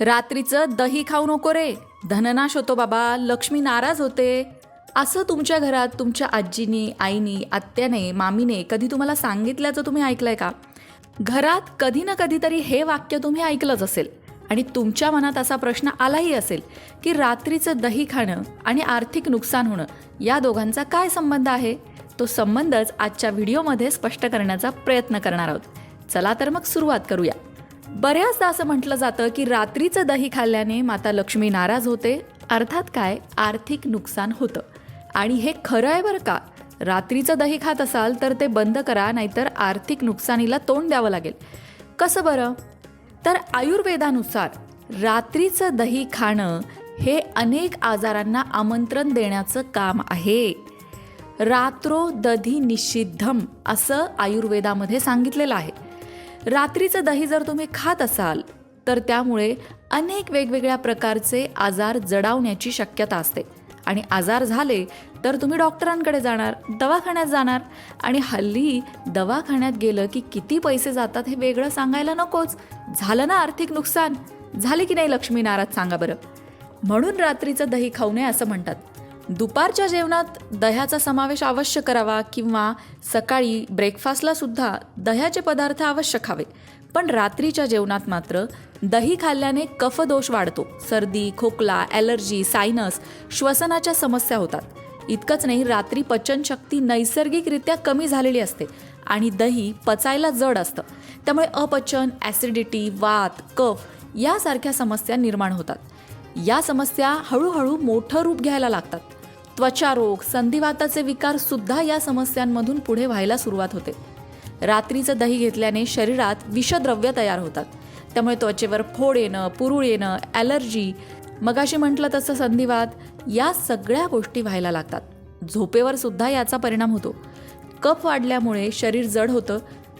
रात्रीचं दही खाऊ नको रे. धननाश होतो बाबा. लक्ष्मी नाराज होते. असं तुमच्या घरात तुमच्या आजीनी आईनी आत्याने मामीने कधी तुम्हाला सांगितल्याचं तुम्ही ऐकलंय का? घरात कधी ना कधीतरी हे वाक्य तुम्ही ऐकलंच असेल. आणि तुमच्या मनात असा प्रश्न आलाही असेल की रात्रीचं दही खाणं आणि आर्थिक नुकसान होणं या दोघांचा काय संबंध आहे? तो संबंधच आजच्या व्हिडिओमध्ये स्पष्ट करण्याचा प्रयत्न करणार आहोत. चला तर मग सुरुवात करूया. बऱ्याचदा असं म्हटलं जातं की रात्रीचं दही खाल्ल्याने माता लक्ष्मी नाराज होते. अर्थात काय? आर्थिक नुकसान होतं. आणि हे खरं आहे बरं का? रात्रीचं दही खात असाल तर ते बंद करा नाहीतर आर्थिक नुकसानीला तोंड द्यावं लागेल. कसं बरं? तर आयुर्वेदानुसार रात्रीचं दही खाणं हे अनेक आजारांना आमंत्रण देण्याचं काम आहे. रात्रो दधी निषिद्धम असं आयुर्वेदामध्ये सांगितलेलं आहे. रात्रीचं दही जर तुम्ही खात असाल तर त्यामुळे अनेक वेगवेगळ्या प्रकारचे आजार जडावण्याची शक्यता असते. आणि आजार झाले तर तुम्ही डॉक्टरांकडे जाणार दवाखान्यात जाणार. आणि हल्ली दवाखान्यात गेलं की किती पैसे जातात हे वेगळं सांगायला नकोच. झालं ना आर्थिक नुकसान? झाले की नाही लक्ष्मी नाराज सांगा बरं. म्हणून रात्रीचं दही खाऊ नये असं म्हणतात. दुपारच्या जेवणात दह्याचा समावेश अवश्य करावा किंवा सकाळी ब्रेकफास्टला सुद्धा दह्याचे पदार्थ अवश्य खावे. पण रात्रीच्या जेवणात मात्र दही खाल्ल्याने कफदोष वाढतो. सर्दी खोकला ॲलर्जी सायनस श्वसनाच्या समस्या होतात. इतकंच नाही रात्री पचनशक्ती नैसर्गिकरित्या कमी झालेली असते आणि दही पचायला जड असतं. त्यामुळे अपचन ॲसिडिटी वात कफ यासारख्या समस्या निर्माण होतात. या समस्या हळूहळू मोठं रूप घ्यायला लागतात. त्वचारोग संधिवाताचे विकार सुद्धा या समस्यांमधून पुढे व्हायला सुरुवात होते. रात्रीचं दही घेतल्याने शरीरात विषद्रव्य तयार होतात. त्यामुळे त्वचेवर फोड येणं पुरुळ येणं ॲलर्जी मगाशी म्हटलं तसं संधिवात या सगळ्या गोष्टी व्हायला लागतात. झोपेवर सुद्धा याचा परिणाम होतो. कफ वाढल्यामुळे शरीर जड होतं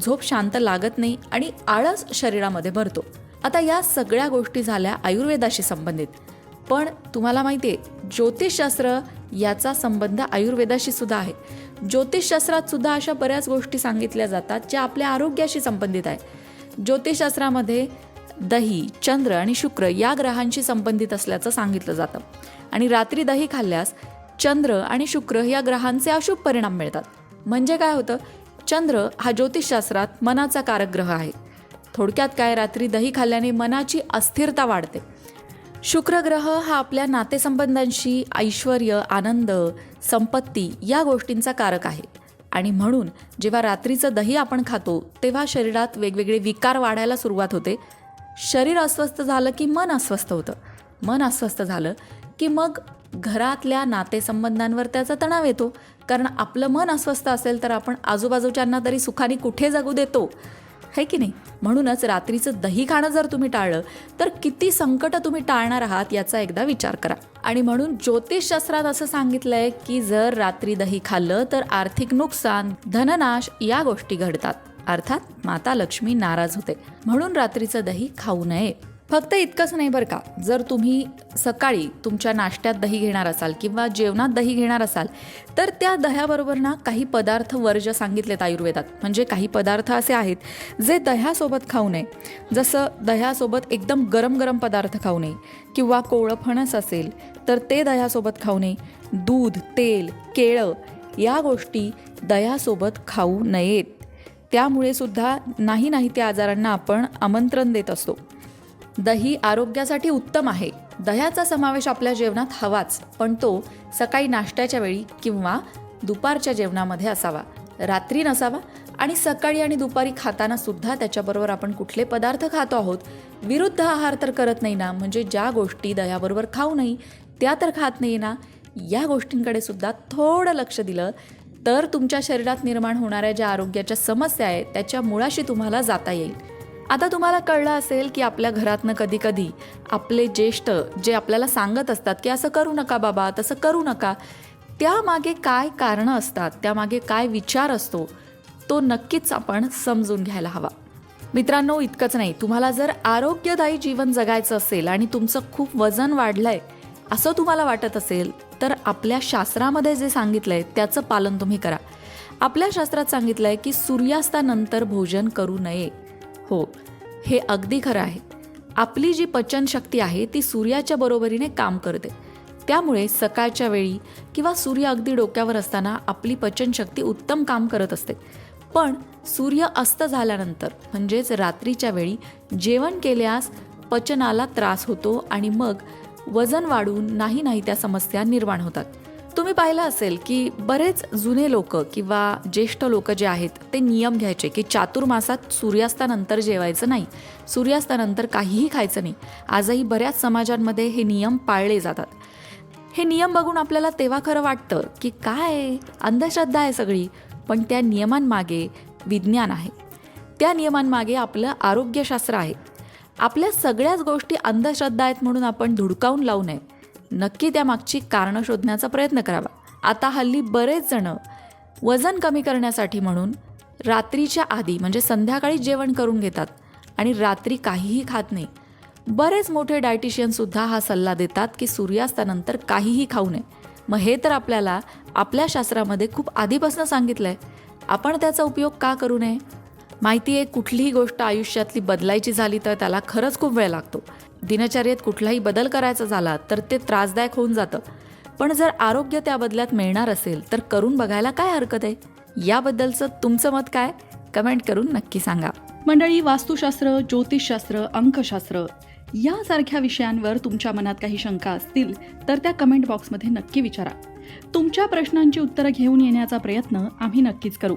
झोप शांत लागत नाही आणि आळस शरीरामध्ये भरतो. आता या सगळ्या गोष्टी झाल्या आयुर्वेदाशी संबंधित. पण तुम्हाला माहिती आहे ज्योतिषशास्त्र याचा संबंध आयुर्वेदाशी सुद्धा आहे. ज्योतिषशास्त्रात सुद्धा अशा बऱ्याच गोष्टी सांगितल्या जातात ज्या आपल्या आरोग्याशी संबंधित आहे. ज्योतिषशास्त्रामध्ये दही चंद्र आणि शुक्र या ग्रहांशी संबंधित असल्याचं सांगितलं जातं. आणि रात्री दही खाल्ल्यास चंद्र आणि शुक्र या ग्रहांचे अशुभ परिणाम मिळतात. म्हणजे काय होतं? चंद्र हा ज्योतिषशास्त्रात मनाचा कारक ग्रह आहे. थोडक्यात काय? रात्री दही खाल्ल्याने मनाची अस्थिरता वाढते. शुक्र ग्रह हा आपल्या नातेसंबंधांशी ऐश्वर आनंद संपत्ती या गोष्टींचा कारक आहे. आणि म्हणून जेव्हा रात्रीचं दही आपण खातो तेव्हा शरीरात वेगवेगळे विकार वाढायला सुरुवात होते. शरीर अस्वस्थ झालं की मन अस्वस्थ होतं. मन अस्वस्थ झालं की मग घरातल्या नातेसंबंधांवर त्याचा तणाव येतो. कारण आपलं मन अस्वस्थ असेल तर आपण आजूबाजूच्यांना तरी सुखाने कुठे जगू देतो? है की नाही? म्हणूनच रात्रीचं दही खाणं जर तुम्ही टाळलं तर किती संकट तुम्ही टाळणार आहात याचा एकदा विचार करा. आणि म्हणून ज्योतिषशास्त्रात असं सांगितलंय की जर रात्री दही खाल्लं तर आर्थिक नुकसान धननाश या गोष्टी घडतात. अर्थात माता लक्ष्मी नाराज होते. म्हणून रात्रीचं दही खाऊ नये. फक्त इतकंच नाही बरं का. जर तुम्ही सकाळी तुमच्या नाश्त्यात दही घेणार असाल किंवा जेवणात दही घेणार असाल तर त्या दह्याबरोबर ना काही पदार्थ वर्ज सांगितलेत आयुर्वेदात. म्हणजे काही पदार्थ असे आहेत जे दह्यासोबत खाऊ नये. जसं दह्यासोबत एकदम गरम गरम पदार्थ खाऊ नये. किंवा कोवळं फणस असेल तर ते दह्यासोबत खाऊ नये. दूध तेल केळं या गोष्टी दह्यासोबत खाऊ नयेत. त्यामुळे सुद्धा नाही नाही त्या आजारांना आपण आमंत्रण देत असतो. दही आरोग्यासाठी उत्तम आहे. दह्याचा समावेश आपल्या जेवणात हवाच पण तो सकाळी नाश्त्याच्या वेळी किंवा दुपारच्या जेवणामध्ये असावा. रात्री नसावा आणि सकाळी आणि दुपारी खाताना सुद्धा त्याच्याबरोबर आपण कुठले पदार्थ खातो आहोत. विरुद्ध आहार तर करत नाही ना म्हणजे ज्या गोष्टी दह्याबरोबर खाऊ नाही त्या तर खात नाही ना या गोष्टींकडे सुद्धा थोडं लक्ष दिलं तर तुमच्या शरीरात निर्माण होणाऱ्या ज्या आरोग्याच्या समस्या आहेत त्याच्या मुळाशी तुम्हाला जाता येईल. आता तुम्हाला कळलं असेल की आपल्या घरातनं कधी कधी आपले ज्येष्ठ जे आपल्याला सांगत असतात की असं करू नका बाबा तसं करू नका त्यामागे काय कारणं असतात त्यामागे काय विचार असतो तो नक्कीच आपण समजून घ्यायला हवा. मित्रांनो इतकंच नाही. तुम्हाला जर आरोग्यदायी जीवन जगायचं असेल आणि तुमचं खूप वजन वाढलंय असं तुम्हाला वाटत असेल तर आपल्या शास्त्रामध्ये जे सांगितलंय त्याचं पालन तुम्ही करा. आपल्या शास्त्रात सांगितलं आहे की सूर्यास्तानंतर भोजन करू नये. हो हे अगदी खरं आहे. आपली जी पचनशक्ती आहे ती सूर्याच्या बरोबरीने काम करते. त्यामुळे सकाळच्या वेळी किंवा सूर्य अगदी डोक्यावर असताना आपली पचनशक्ती उत्तम काम करत असते. पण सूर्य अस्त झाल्यानंतर म्हणजेच रात्रीच्या वेळी जेवण केल्यास पचनाला त्रास होतो आणि मग वजन वाढून नाही नाही त्या समस्या निर्माण होतात. पाहिलं असेल की बरेच जुने लोक किंवा ज्येष्ठ लोक जे आहेत ते नियम घ्यायचे की चातुर्मासात सूर्यास्तानंतर जेवायचं नाही. सूर्यास्तानंतर काहीही खायचं नाही. आजही बऱ्याच समाजांमध्ये हे नियम पाळले जातात. हे नियम बघून आपल्याला तेव्हा खरं वाटतं की काय अंधश्रद्धा आहे सगळी पण त्या नियमांमागे विज्ञान आहे. त्या नियमांमागे आपलं आरोग्यशास्त्र आहे. आपल्या सगळ्याच गोष्टी अंधश्रद्धा आहेत म्हणून आपण धुडकावून लावू नये. नक्की त्यामागची कारणं शोधण्याचा प्रयत्न करावा. आता हल्ली बरेच जण वजन कमी करण्यासाठी म्हणून रात्रीच्या आधी म्हणजे संध्याकाळी जेवण करून घेतात आणि रात्री काहीही खात नाही. बरेच मोठे डायटिशियनसुद्धा हा सल्ला देतात की सूर्यास्तानंतर काहीही खाऊ नये. मग हे तर आपल्याला आपल्या शास्त्रामध्ये खूप आधीपासून सांगितलं आहे आपण त्याचा उपयोग का करू नये? माहिती आहे कुठलीही गोष्ट आयुष्यातली बदलायची झाली तर त्याला खरंच खूप वेळ लागतो. दिनचर्येत कुठलाही बदल करायचा झाला तर ते त्रासदायक होऊन जातं. पण जर आरोग्य त्या बदल्यात मिळणार असेल तर करून बघायला काय हरकत आहे? याबद्दलचं तुमचं मत काय? कमेंट करून नक्की सांगा. मंडळी वास्तुशास्त्र ज्योतिषशास्त्र अंकशास्त्र यासारख्या विषयांवर तुमच्या मनात काही शंका असतील तर त्या कमेंट बॉक्समध्ये नक्की विचारा. तुमच्या प्रश्नांची उत्तरं घेऊन येण्याचा प्रयत्न आम्ही नक्कीच करू.